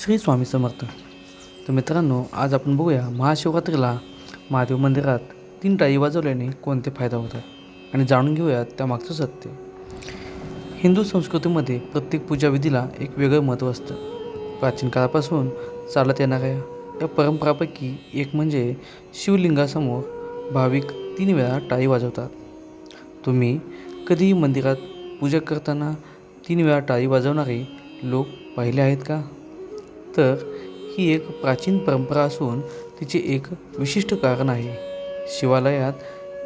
श्री स्वामी समर्थ. तर मित्रांनो आज आपण बघूया महाशिवरात्रीला महादेव मंदिरात तीन टाळी वाजवल्याने कोणते फायदा होतात? आणि जाणून घेऊयात त्यामागचं सत्य. हिंदू संस्कृतीमध्ये प्रत्येक पूजाविधीला एक वेगळं महत्त्व असतं. प्राचीन काळापासून चालत येणाऱ्या या परंपरापैकी एक म्हणजे शिवलिंगासमोर भाविक तीन वेळा टाळी वाजवतात. तुम्ही कधीही मंदिरात पूजा करताना तीन वेळा टाळी वाजवणारे लोक पाहिले आहेत का? तर ही एक प्राचीन परंपरा असून तिचे एक विशिष्ट कारण आहे. शिवालयात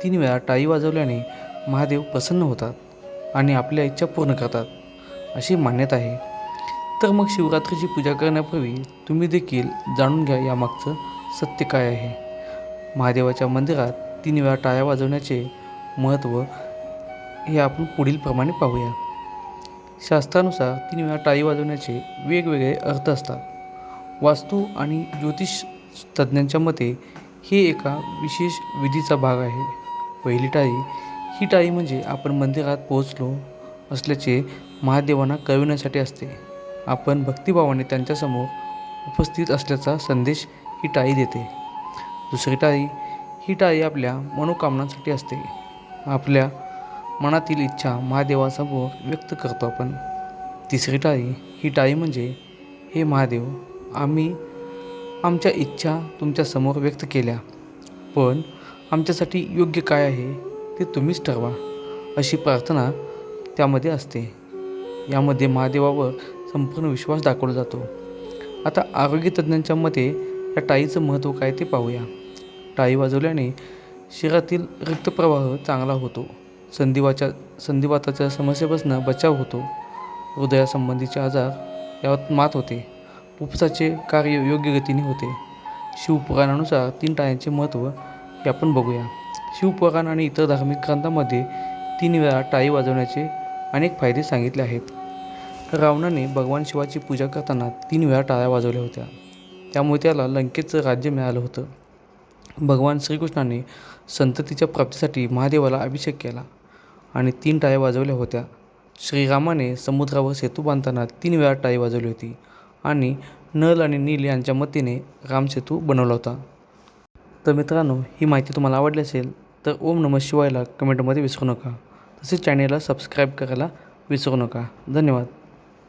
तीन वेळा टाळी वाजवल्याने महादेव प्रसन्न होतात आणि आपल्या इच्छा पूर्ण करतात अशी मान्यता आहे. तर मग शिवरात्रीची पूजा करण्यापूर्वी तुम्ही देखील जाणून घ्या यामागचं सत्य काय आहे. महादेवाच्या मंदिरात तीन वेळा टाळ्या वाजवण्याचे महत्त्व हे आपण पुढील प्रमाणे पाहूया. शास्त्रानुसार तीन वेळा टाळी वाजवण्याचे वेगवेगळे अर्थ असतात. वास्तू आणि ज्योतिष तज्ज्ञांच्या मते हे एका विशेष विधीचा भाग आहे. पहिली टाळी ही टाळी म्हणजे आपण मंदिरात पोहोचलो असल्याचे महादेवांना कळविण्यासाठी असते. आपण भक्तिभावाने त्यांच्यासमोर उपस्थित असल्याचा संदेश ही टाळी देते. दुसरी टाळी ही टाळी आपल्या मनोकामनांसाठी असते. आपल्या मनातील इच्छा महादेवासमोर व्यक्त करतो आपण. तिसरी टाळी ही टाळी म्हणजे हे महादेव आम्ही आमच्या इच्छा तुमच्यासमोर व्यक्त केल्या. पण आमच्यासाठी योग्य काय आहे ते तुम्हीच ठरवा अशी प्रार्थना त्यामध्ये असते. यामध्ये महादेवावर संपूर्ण विश्वास दाखवला जातो. आता आरोग्य तज्ज्ञांच्या मते या टाळीचं महत्त्व काय ते पाहूया. टाळी वाजवल्याने शरीरातील रक्तप्रवाह चांगला होतो. संधिवाच्या संधिवाताच्या समस्येपासून बचाव होतो. हृदयासंबंधीचे आजार यावर मात होते. उपसाचे कार्य योग्य गतीने होते. शिवपुराणानुसार तीन टाळ्यांचे महत्त्व हे आपण बघूया. शिवपुराण आणि इतर धार्मिक ग्रंथांमध्ये तीन वेळा टाळी वाजवण्याचे अनेक फायदे सांगितले आहेत. रावणाने भगवान शिवाची पूजा करताना तीन वेळा टाळ्या वाजवल्या होत्या. त्यामुळे त्याला लंकेचं राज्य मिळालं होतं. भगवान श्रीकृष्णाने संततीच्या प्राप्तीसाठी महादेवाला अभिषेक केला आणि तीन टाळ्या वाजवल्या होत्या. श्रीरामाने समुद्रावर सेतू बांधताना तीन वेळा टाळी वाजवली होती. आणि नल आणि नील यांच्या मतीने रामसेतू बनवला होता. तर मित्रांनो ही माहिती तुम्हाला आवडली असेल तर ओम नमः शिवायला कमेंटमध्ये विसरू नका. तसेच चॅनेलला सबस्क्राईब करायला विसरू नका. धन्यवाद.